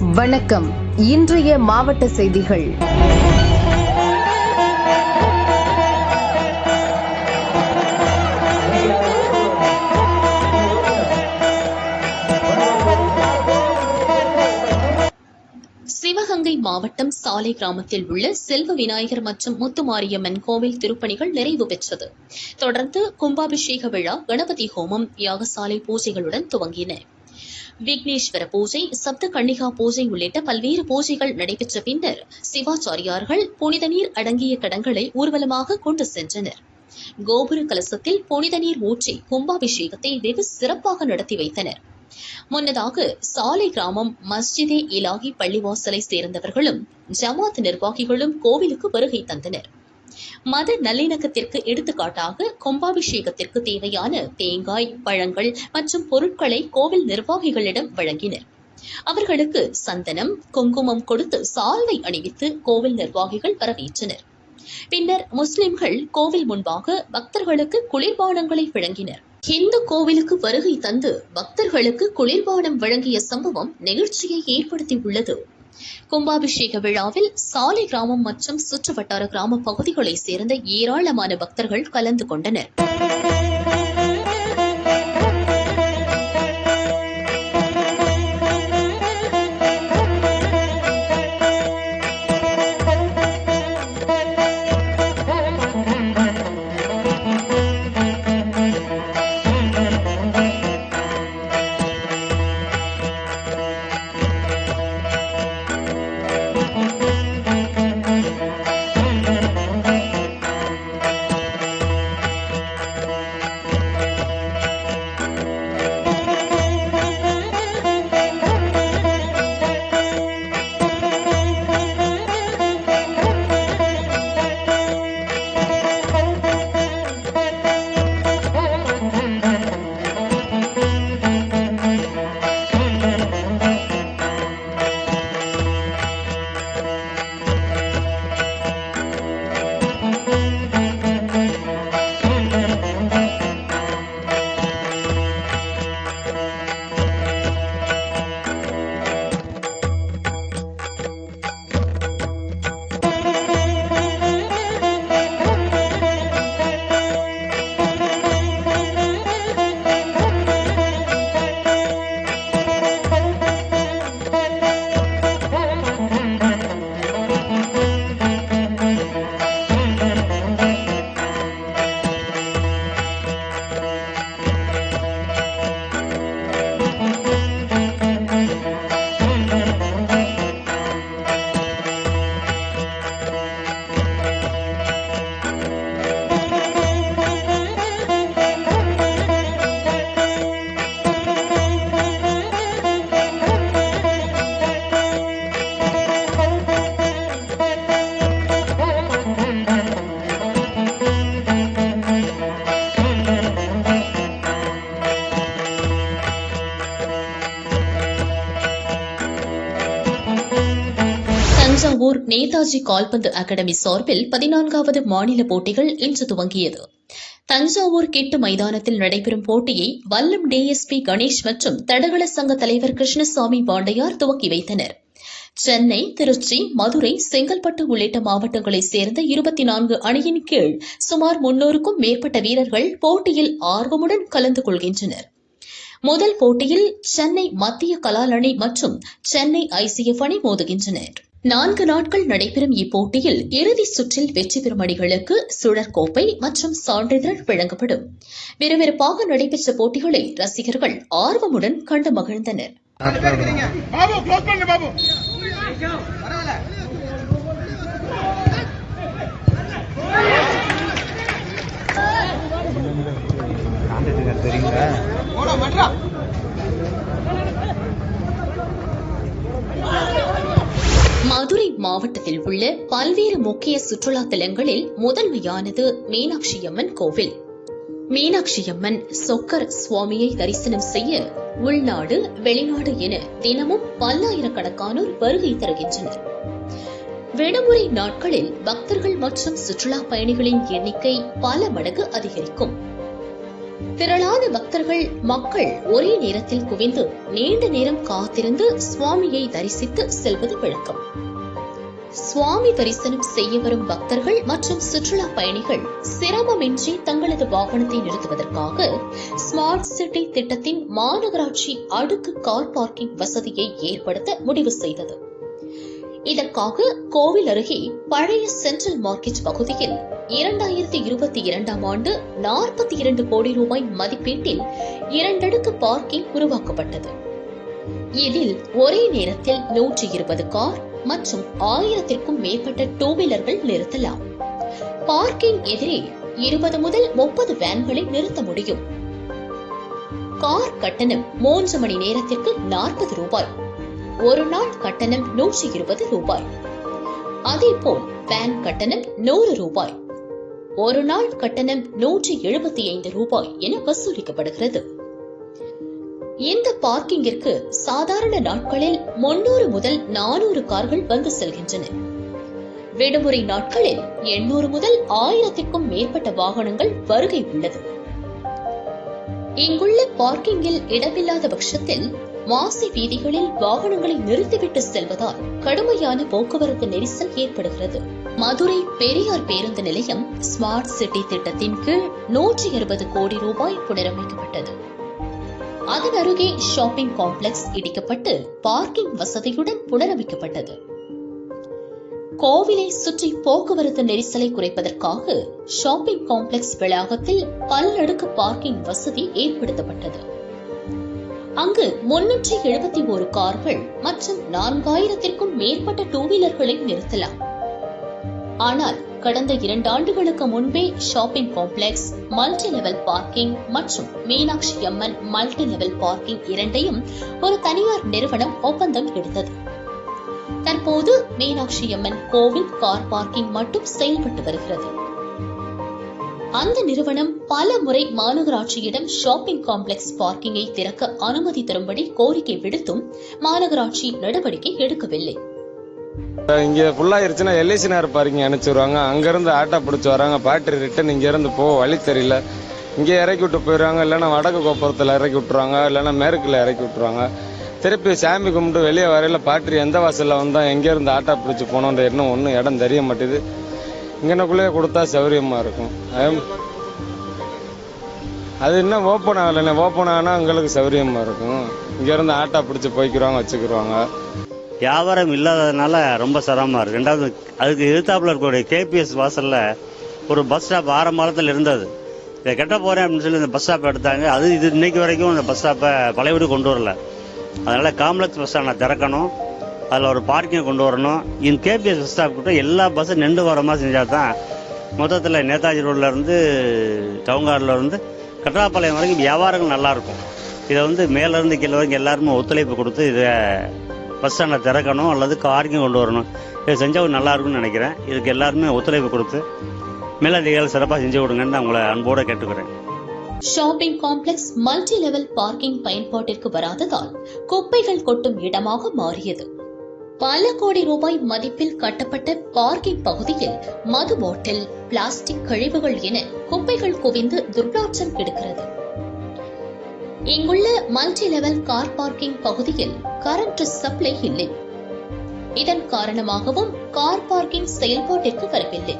வணக்கம். இன்றைய மாவட்ட செய்திகள். சிவகங்கை மாவட்டம் சாலை கிராமத்தில் உள்ள செல்வ விநாயகர் மற்றும் முத்துமாரியம்மன் கோவில் திருப்பணிகள் நிறைவு பெற்றது. தொடர்ந்து கும்பாபிஷேக விழா கணபதி ஹோமம் யாகசாலை பூஜைகளுடன் துவங்கின. விக்னேஸ்வர பூஜை சப்த கன்னிகா பூஜை உள்ளிட்ட பல்வேறு பூஜைகள் நடைபெற்ற பின்னர் சிவாச்சாரியார்கள் புனித நீர் அடங்கிய கடங்களை ஊர்வலமாக கொண்டு சென்றனர். கோபுர கலசத்தில் புனித நீர் ஊற்றி கும்பாபிஷேகத்தை வெகு சிறப்பாக நடத்தி வைத்தனர். முன்னதாக சாலை கிராமம் மஸ்ஜிதே இலாகி பள்ளிவாசலை சேர்ந்தவர்களும் ஜமாத் நிர்வாகிகளும் கோவிலுக்கு வருகை தந்தனர். மத நல்லிணக்கத்திற்கு எடுத்துக்காட்டாக கும்பாபிஷேகத்திற்கு தேவையான தேங்காய் பழங்கள் மற்றும் பொருட்களை கோவில் நிர்வாகிகளிடம் வழங்கினர். அவர்களுக்கு சந்தனம் குங்குமம் கொடுத்து சால்வை அணிவித்து கோவில் நிர்வாகிகள் வரவேற்றனர். பின்னர் முஸ்லிம்கள் கோவில் முன்பாக பக்தர்களுக்கு குளிர்பானங்களை வழங்கினர். இந்து கோவிலுக்கு வருகை தந்து பக்தர்களுக்கு குளிர்பானம் வழங்கிய சம்பவம் நெகிழ்ச்சியை ஏற்படுத்தியுள்ளது. கும்பாபிஷேக விழாவில் சாலை கிராமம் மற்றும் சுற்றுவட்டார கிராம பகுதிகளைச் சேர்ந்த ஏராளமான பக்தர்கள் கலந்து கொண்டனர். நேதாஜி கால்பந்து அகாடமி சார்பில் பதினான்காவது மாநில போட்டிகள் இன்று துவங்கியது. தஞ்சாவூர் கிட்டு மைதானத்தில் நடைபெறும் போட்டியை வல்லம் டிஎஸ்பி கணேஷ் மற்றும் தடகள சங்க தலைவர் கிருஷ்ணசாமி பாண்டையார் துவக்கி வைத்தனர். சென்னை திருச்சி மதுரை செங்கல்பட்டு உள்ளிட்ட மாவட்டங்களைச் சேர்ந்த இருபத்தி நான்கு அணியின் கீழ் சுமார் முன்னூறுக்கும் மேற்பட்ட வீரர்கள் போட்டியில் ஆர்வமுடன் கலந்து கொள்கின்றனர். முதல் போட்டியில் சென்னை மத்திய கலால் அணி மற்றும் சென்னை ஐசிஎஃப் அணி மோதுகின்றனர். நான்கு நாட்கள் நடைபெறும் இப்போட்டியில் இறுதி சுற்றில் வெற்றி பெறும் அணிகளுக்கு சுழற்கோப்பை மற்றும் சான்றிதழ் வழங்கப்படும். விறுவிறுப்பாக நடைபெற்ற போட்டிகளை ரசிகர்கள் ஆர்வமுடன் கண்டு மகிழ்ந்தனர். బాబు மதுரை மாவட்டத்தில் உள்ள பல்வேறு முக்கிய சுற்றுலா தலங்களில் முதன்மையானது மீனாட்சியம்மன் கோவில். மீனாட்சியம்மன் சொக்கர் சுவாமியை தரிசனம் செய்ய உள்நாடு வெளிநாடு என தினமும் பல்லாயிரக்கணக்கானோர் வருகை தருகின்றனர். விடுமுறை நாட்களில் பக்தர்கள் மற்றும் சுற்றுலா பயணிகளின் எண்ணிக்கை பல மடங்கு அதிகரிக்கும். திரளான பக்தர்கள் மக்கள் ஒரே நேரத்தில் குவிந்து நீண்ட நேரம் காத்திருந்து சுவாமியை தரிசித்து செல்வது வழக்கம். சுவாமி தரிசனம் செய்ய வரும் பக்தர்கள் மற்றும் சுற்றுலா பயணிகள் சிரமமின்றி தங்களது வாகனத்தை நிறுத்துவதற்காக ஸ்மார்ட் சிட்டி திட்டத்தின் மாநகராட்சி அடுக்கு கார் பார்க்கிங் வசதியை ஏற்படுத்த முடிவு செய்தது. இதற்காக கோவில் அருகே பழைய சென்ட்ரல் மார்க்கெட் பகுதியில் இரண்டாயிரத்தி இருபத்தி இரண்டாம் ஆண்டு நாற்பத்தி இரண்டு கோடி ரூபாய் மதிப்பீட்டில் இரண்டடுக்கு பார்க்கிங் உருவாக்கப்பட்டது. இதில் ஒரே நேரத்தில் நூற்றி இருபது கார் மற்றும் ஆயிரத்திற்கும் மேற்பட்ட டூ வீலர்கள் நிறுத்தலாம். பார்க்கிங் எதிரே இருபது முதல் முப்பது வேன்களை நிறுத்த முடியும். கார் கட்டணம் மூன்று மணி நேரத்திற்கு நாற்பது ரூபாய். ஒரு நாள் கட்டணம் நூற்றி இருபது ரூபாய். அதேபோல் வேன் கட்டணம் நூறு ரூபாய். ஒரு நாள் கட்டணம் நூற்றி எழுபத்தி ஐந்து ரூபாய் என வசூலிக்கப்படுகிறது. இந்த பார்க்கிங்கிற்கு சாதாரண நாட்களில் முன்னூறு முதல் நானூறு கார்கள் வந்து செல்கின்றன. விடுமுறை நாட்களில் எண்ணூறு முதல் ஆயிரத்திற்கும் மேற்பட்ட வாகனங்கள் வருகை உள்ளது. இங்குள்ள பார்க்கிங்கில் இடமில்லாத பட்சத்தில் மாசி வீதிகளில் வாகனங்களை நிறுத்திவிட்டு செல்வதால் கடுமையான போக்குவரத்து நெரிசல் ஏற்படுகிறது. மதுரை பெரியார் பேருந்து நிலையம் ஸ்மார்ட் சிட்டி திட்டத்தின் கீழ் நூற்றி இருபது கோடி ரூபாய் புனரமைக்கப்பட்டது. அதன் அருகே ஷாப்பிங் காம்ப்ளெக்ஸ் இடிக்கப்பட்டு பார்க்கிங் வசதியுடன் புனரமைக்கப்பட்டது. கோவிலை சுற்றி போக்குவரத்து நெரிசலை குறைப்பதற்காக ஷாப்பிங் காம்ப்ளெக்ஸ் வளாகத்தில் பல்லடுக்கு பார்க்கிங் வசதி ஏற்படுத்தப்பட்டது. அங்கு முன்னூற்றி எழுபத்தி ஒரு கார்கள் மற்றும் நான்காயிரத்திற்கும் மேற்பட்ட டூ வீலர்களை நிறுத்தலாம். ஆனால் கடந்த இரண்டு ஆண்டுகளுக்கு முன்பே shopping complex multi level parking மற்றும் Meenakshi Amman multi level parking இரண்டையும் ஒரு தனியார் நிறுவனம் ஒப்பந்தம் எடுத்தது. தற்போது மீனாட்சி அம்மன் கோவில் கார் பார்க்கிங் மட்டும் செயல்பட்டு வருகிறது. அந்த நிறுவனம் பல முறை மாநகராட்சியிடம் ஷாப்பிங் காம்ப்ளெக்ஸ் பார்க்கிங்கை திறக்க அனுமதி தரும்படி கோரிக்கை விடுத்தும் மாநகராட்சி நடவடிக்கை எடுக்கவில்லை. இங்கே ஃபுல்லாயிருச்சுன்னா எல்ஐசி நேரம் பார்க்கிங் அனுப்பிச்சிடுவாங்க அங்கேருந்து ஆட்டோ பிடிச்சி வராங்க. பேட்டரி ரிட்டன் இங்கேருந்து போக வழி தெரியல. இங்கே இறக்கி விட்டு போயிடுவாங்க இல்லைன்னா வடக்கு கோபுரத்தில் இறக்கி விட்டுருவாங்க. இல்லைன்னா மேற்கில் இறக்கி விட்டுருவாங்க. திருப்பி சாமி கும்பிட்டு வெளியே வரையில பேட்டரி எந்த வாசலில் வந்தால் எங்கேருந்து ஆட்டோ பிடிச்சி போனோன்ற இன்னும் ஒன்றும் இடம் தெரிய மாட்டேது. இங்கனக்குள்ளேயே கொடுத்தா சௌரியமாக இருக்கும். அது- அது இன்னும் ஓப்பன் ஆகலைண்ணே. ஓப்பன் ஆனால் எங்களுக்கு சௌரியமாக இருக்கும். இங்கேருந்து ஆட்டோ பிடிச்சி போய்க்கிறவங்க வச்சுக்கிருவாங்க வியாபாரம் இல்லாததுனால ரொம்ப சிரமமாக இருக்குது ரெண்டாவது அதுக்கு எதிர்த்தாப்புல இருக்கக்கூடிய கேபிஎஸ் வாசலில் ஒரு பஸ் ஸ்டாப் ஆரம்பாலத்தில் இருந்தது. இதை கெட்ட போகிறேன் அப்படின்னு சொல்லி இந்த பஸ் ஸ்டாப் எடுத்தாங்க. அது இது இன்னைக்கு வரைக்கும் அந்த பஸ் ஸ்டாப்பை பழையபடி கொண்டு வரல. அதனால் காம்ப்ளெக்ஸ் பஸ் ஸ்டாண்டை திறக்கணும். அதில் ஒரு பார்க்கிங் கொண்டு வரணும். இந்த கேபிஎஸ் பஸ் ஸ்டாப் கிட்ட எல்லா பஸ்ஸும் நின்று வர மாதிரி செஞ்சால் தான் மொத்தத்தில் நேதாஜி ரோட்லேருந்து இருந்து கட்டாப்பாளையம் இருந்து வரைக்கும் வியாபாரங்கள் நல்லாயிருக்கும் இதை வந்து மேலேருந்து கீழே வரைக்கும் எல்லாருமே ஒத்துழைப்பு கொடுத்து இதை பஸ் ஸ்டாண்டை திறக்கணும் அல்லது பார்க்கிங் கொண்டு வரணும். இதை செஞ்சால் நல்லா இருக்கும்னு நினைக்கிறேன். இதுக்கு எல்லாருமே ஒத்துழைப்பு கொடுத்து மேலதிகாரிகள் சிறப்பாக செஞ்சு கொடுங்கன்னு நான் உங்களை அன்போடு கேட்டுக்கிறேன். Shopping complex multi level parking பயன்பாட்டிற்கு வராததால் குப்பைகள் கொட்டும் இடமாக மாறியது. பல கோடி ரூபாய் மதிப்பில் கட்டப்பட்ட பார்க்கிங் பகுதியில் மது பாட்டில் பிளாஸ்டிக் கழிவுகள் என குப்பைகள் குவிந்து துர்நாற்றம் கெடுக்கிறது. இங்குள்ள மல்டி லெவல் கார் பார்க்கிங் பகுதியில் கரண்ட் சப்ளை இல்லை. இதன் காரணமாகவும் கார் பார்க்கிங் செயல்பாட்டிற்கு வரவில்லை.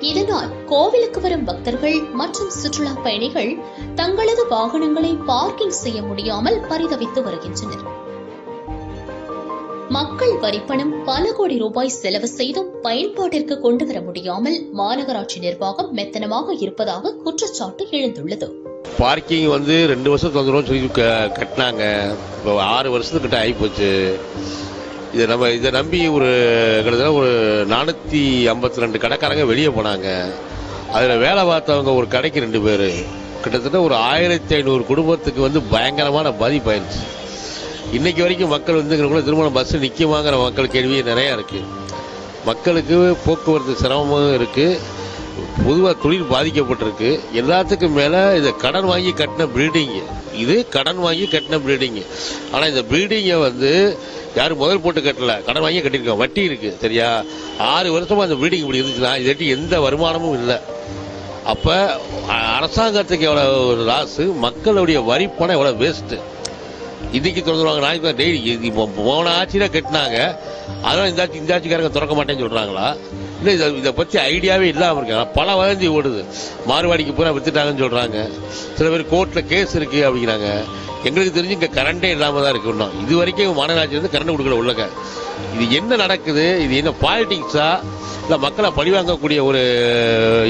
இதனால் கோவிலுக்கு வரும் பக்தர்கள் மற்றும் சுற்றுலா பயணிகள் தங்களது வாகனங்களை பார்க்கிங் செய்ய முடியாமல் பரிதவித்து வருகின்றனர். மக்கள் வரிப்பணம் பல கோடி ரூபாய் செலவு செய்தும் பயன்பாட்டிற்கு கொண்டு வர முடியாமல் மாநகராட்சி நிர்வாகம் மெத்தனமாக இருப்பதாக குற்றச்சாட்டு எழுந்துள்ளது. பார்க்கிங் வந்து ரெண்டு வருஷம் தொந்தரவுன்னு சொல்லி க- கட்டினாங்க. இப்போ ஆறு வருஷத்துக்கிட்ட ஆகிப்போச்சு இதை நம்ம இதை நம்பி ஒரு கிட்டத்தட்ட ஒரு நானூற்றி ஐம்பத்தி ரெண்டு கடைக்காரங்க வெளியே போனாங்க. அதில் வேலை பார்த்தவங்க ஒரு கடைக்கு ரெண்டு பேர். கிட்டத்தட்ட ஒரு ஆயிரத்தி ஐநூறு குடும்பத்துக்கு வந்து பயங்கரமான பாதிப்பாயிருச்சு இன்னைக்கு வரைக்கும் மக்கள் வந்து கூட திருமணம் பஸ் நிற்குமாங்கிற மக்கள் கேள்வி நிறையா இருக்குது மக்களுக்கு போக்குவரத்து சிரமமும் இருக்குது பொதுவாக தொழில் பாதிக்கப்பட்டிருக்கு. எல்லாத்துக்கும் மேலே இதை கடன் வாங்கி கட்டின பில்டிங் இது கடன் வாங்கி கட்டின பில்டிங் ஆனால் இந்த பில்டிங்கை வந்து யாரும் முதல் போட்டு கட்டல. கடன் வாங்கி கட்டியிருக்கோம் வட்டி இருக்கு. சரியா? ஆறு வருஷமா அந்த பில்டிங் இப்படி இருந்துச்சுன்னா இதாட்டி எந்த வருமானமும் இல்லை. அப்ப அரசாங்கத்துக்கு எவ்வளவு ஒரு லாஸு மக்களுடைய வரிப்பணம் எவ்வளோ எவ்வளவு வேஸ்ட் இன்னைக்கு திறந்துருவாங்க. நாளைக்கு டெய்லி இப்போ போன ஆட்சியில் கட்டினாங்க. அதெல்லாம் இந்த ஆட்சி இந்த ஆட்சிக்காரங்க திறக்க மாட்டேன்னு சொல்றாங்களா? இல்லை இதை இதை பற்றி ஐடியாவே இல்லாமல் இருக்காங்க பல வதந்தி ஓடுது. மார்வாடிக்கு பூரா வித்துட்டாங்கன்னு சொல்கிறாங்க சில பேர் கோர்ட்டில் கேஸ் இருக்குது அப்படிங்கிறாங்க. எங்களுக்கு தெரிஞ்சு இங்கே கரண்டே இல்லாமல் தான் இருக்கு இன்னும் இது வரைக்கும் மாநகராட்சி வந்து கரண்ட் கொடுக்கல உள்ளக இது என்ன நடக்குது? இது என்ன பாலிட்டிக்ஸா இல்லை மக்களை பழிவாங்கக்கூடிய ஒரு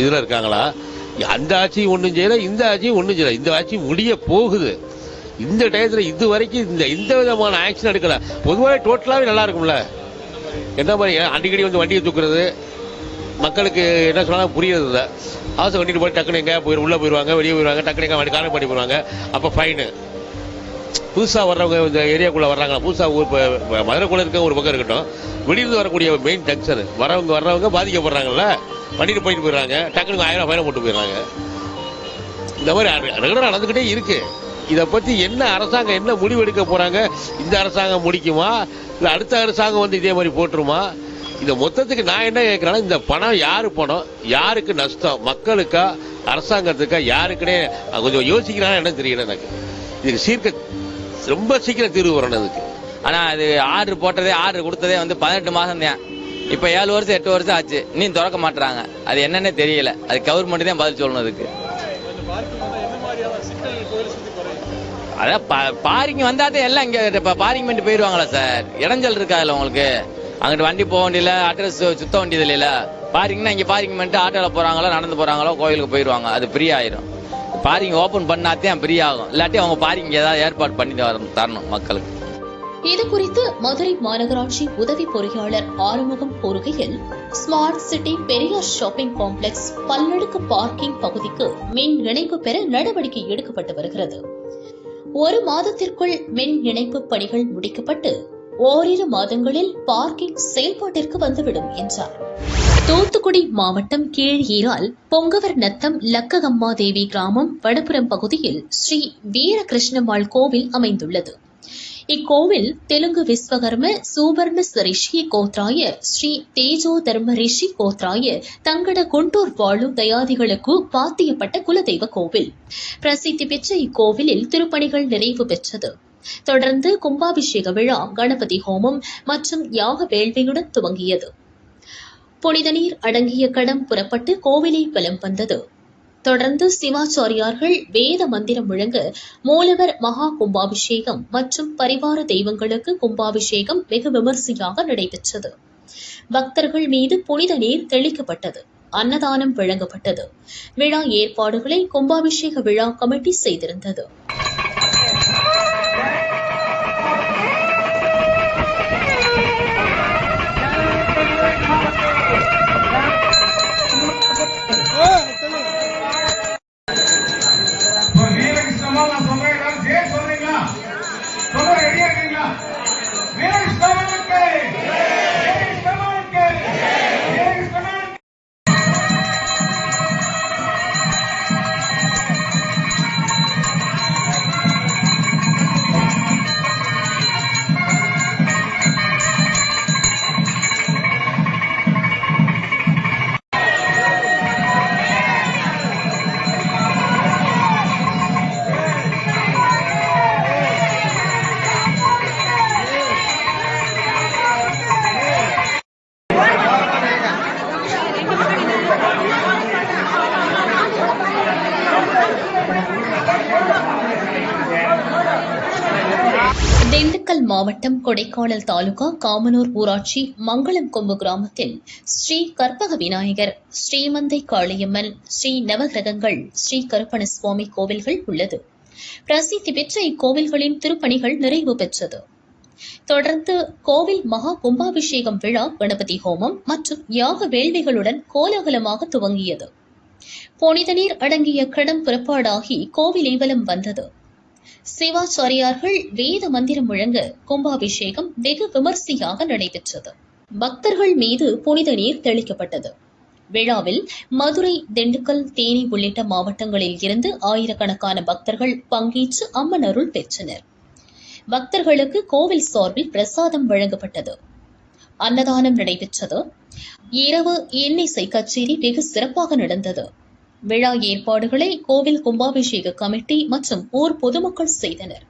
இதில் இருக்காங்களா? அந்த ஆட்சியும் ஒன்றும் செய்யலை இந்த ஆட்சியும் ஒன்றும் செய்யலை. இந்த ஆட்சி முடிய போகுது. இந்த டயத்தில் இது வரைக்கும் இந்த எந்த விதமான ஆக்ஷன் எடுக்கல. பொதுவாக டோட்டலாகவே நல்லா இருக்கும்ல. என்ன மாதிரி அடிக்கடி வந்து வண்டியை தூக்குறது? மக்களுக்கு என்ன சொன்னாலும் புரியறது இல்லை. ஆசை வண்டிட்டு போய் டக்குனு எங்கேயா போய் உள்ளே போயிடுவாங்க வெளியே போயிடுவாங்க டக்குனு எங்கே காரணம் பண்ணி போயிடுவாங்க. அப்போ ஃபைனு புதுசாக வர்றவங்க இந்த ஏரியாக்குள்ளே வர்றாங்களா? புதுசாக ஊர் இப்போ மதுரைக்குள்ளே இருக்க ஒரு பக்கம் இருக்கட்டும் வெளியிருந்து வரக்கூடிய மெயின் ஜங்ஷன் வரவங்க வர்றவங்க பாதிக்கப்படுறாங்கல்ல. பண்ணிட்டு போயிட்டு போயிடுறாங்க. டக்குனு ஆயிரம் ஃபைனை போட்டு போயிடுறாங்க. இந்த மாதிரி ரெகுலராக நடந்துக்கிட்டே இருக்குது இதை பற்றி என்ன அரசாங்கம் என்ன முடிவு எடுக்க இந்த அரசாங்கம் முடிக்குமா? இல்லை அடுத்த அரசாங்கம் வந்து இதே மாதிரி போட்டுருமா? இந்த மொத்தத்துக்கு நான் என்ன கேட்கிறேன்னா இந்த பணம் யாரு பணம்? யாருக்கு நஷ்டம்? மக்களுக்கா? அரசாங்கத்துக்கா? யாருக்குன்னே கொஞ்சம் யோசிக்கிறானா என்ன தெரியல எனக்கு. இதுக்கு சீர்க்க ரொம்ப சீக்கிரம் தீர்வு வரணும் அதுக்கு. ஆனால் அது ஆர்டர் போட்டதே ஆர்டர் கொடுத்ததே வந்து பதினெட்டு மாதம் தான். இப்போ ஏழு வருஷம் எட்டு வருஷம் ஆச்சு. இன்னும் திறக்க மாட்டுறாங்க அது என்னன்னே தெரியல. அது கவர்மெண்ட் தான் பதில் சொல்லணும் அதுக்கு. அதான் பாரிங் வந்தாதே எல்லாம் இங்கே பாரிங் பண்ணிட்டு போயிடுவாங்களா சார் இடைஞ்சல் இருக்காதுல்ல உங்களுக்கு? அங்கிட்டு வண்டி போக வேண்டியல அட்ரஸ் சுத்த வேண்டியது இல்லைல்ல பாரிங்னா இங்க பாரிங் பண்ணிட்டு ஆட்டோல போறாங்களோ நடந்து போறாங்களோ கோயிலுக்கு போயிருவாங்க அது ஃப்ரீ ஆயிரும். பாரிங் ஓபன் பண்ணாதான் ஃப்ரீ ஆகும். இல்லாட்டி அவங்க பாரிங் ஏதாவது ஏற்பாடு பண்ணி தரணும் மக்களுக்கு. இது குறித்து மதுரை மாநகராட்சி உதவி பொறியாளர் ஆறுமுகம் கூறுகையில் smart city Periyar shopping complex பல்லடுக்கு parking பகுதிக்கு மின் இணைப்பு பெற நடவடிக்கை எடுக்கப்பட்டு வருகிறது. ஒரு மாதத்திற்குள் மின் இணைப்பு பணிகள் முடிக்கப்பட்டு ஓரிரு மாதங்களில் பார்க்கிங் செயல்பாட்டிற்கு வந்துவிடும் என்றார். தூத்துக்குடி மாவட்டம் கீழீரால் பொங்கவர் நத்தம் லக்ககம்மா தேவி கிராமம் வடபுறம் பகுதியில் ஸ்ரீ வீரகிருஷ்ணம்மாள் கோவில் அமைந்துள்ளது. இக்கோவில் தெலுங்கு விஸ்வகர்ம சூபர்ண ரிஷி கோத்ராய ஸ்ரீ தேஜோ தர்ம ரிஷி கோத்ராய தங்கட குண்டூர் வாழும் தயாதிகளுக்கு பாத்தியப்பட்ட குலதெய்வ கோவில். பிரசித்தி பெற்ற இக்கோவிலில் திருப்பணிகள் நிறைவு பெற்றது. தொடர்ந்து கும்பாபிஷேக விழா கணபதி ஹோமம் மற்றும் யாக வேள்வியுடன் துவங்கியது. புனித நீர் அடங்கிய கடம் புறப்பட்டு கோவிலை வலம் வந்தது. தொடர்ந்து சிவாச்சாரியார்கள் வேத மந்திரம் முழங்க மூலவர் மகா கும்பாபிஷேகம் மற்றும் பரிவார தெய்வங்களுக்கு கும்பாபிஷேகம் வெகு விமர்சையாக நடைபெற்றது. பக்தர்கள் மீது புனித நீர் தெளிக்கப்பட்டது. அன்னதானம் வழங்கப்பட்டது. விழா ஏற்பாடுகளை கும்பாபிஷேக விழா கமிட்டி செய்திருந்தது. Yeah. கொடைக்கானல் தாலுகா காமனூர் ஊராட்சி மங்களம் கொம்பு கிராமத்தில் ஸ்ரீ கற்பக விநாயகர் ஸ்ரீமந்தை காளியம்மன் ஸ்ரீ நவகிரகங்கள் ஸ்ரீ கருப்பண சுவாமி கோவில்கள் உள்ளது. பிரசித்தி பெற்ற இக்கோவில்களின் திருப்பணிகள் நிறைவு பெற்றது. தொடர்ந்து கோவில் மகா கும்பாபிஷேகம் விழா கணபதி ஹோமம் மற்றும் யாக வேள்விகளுடன் கோலாகலமாக துவங்கியது. புனித நீர் அடங்கிய கடம் புறப்பாடாகி கோவில் ஏவலம் வந்தது. சிவாச்சாரியார்கள் வேத மந்திரம் முழங்க கும்பாபிஷேகம் வெகு விமர்சையாக நடைபெற்றது. பக்தர்கள் மீது புனித நீர் தெளிக்கப்பட்டது. விழாவில் மதுரை திண்டுக்கல் தேனி உள்ளிட்ட மாவட்டங்களில் இருந்து ஆயிரக்கணக்கான பக்தர்கள் பங்கேற்று அம்மன் அருள் பெற்றனர். பக்தர்களுக்கு கோவில் சார்பில் பிரசாதம் வழங்கப்பட்டது. அன்னதானம் நடைபெற்றது. இரவு இன்னிசை கச்சேரி வெகு சிறப்பாக நடந்தது. விழா ஏற்பாடுகளை கோவில் கும்பாபிஷேக கமிட்டி மற்றும் ஊர் பொதுமக்கள் செய்தனர்.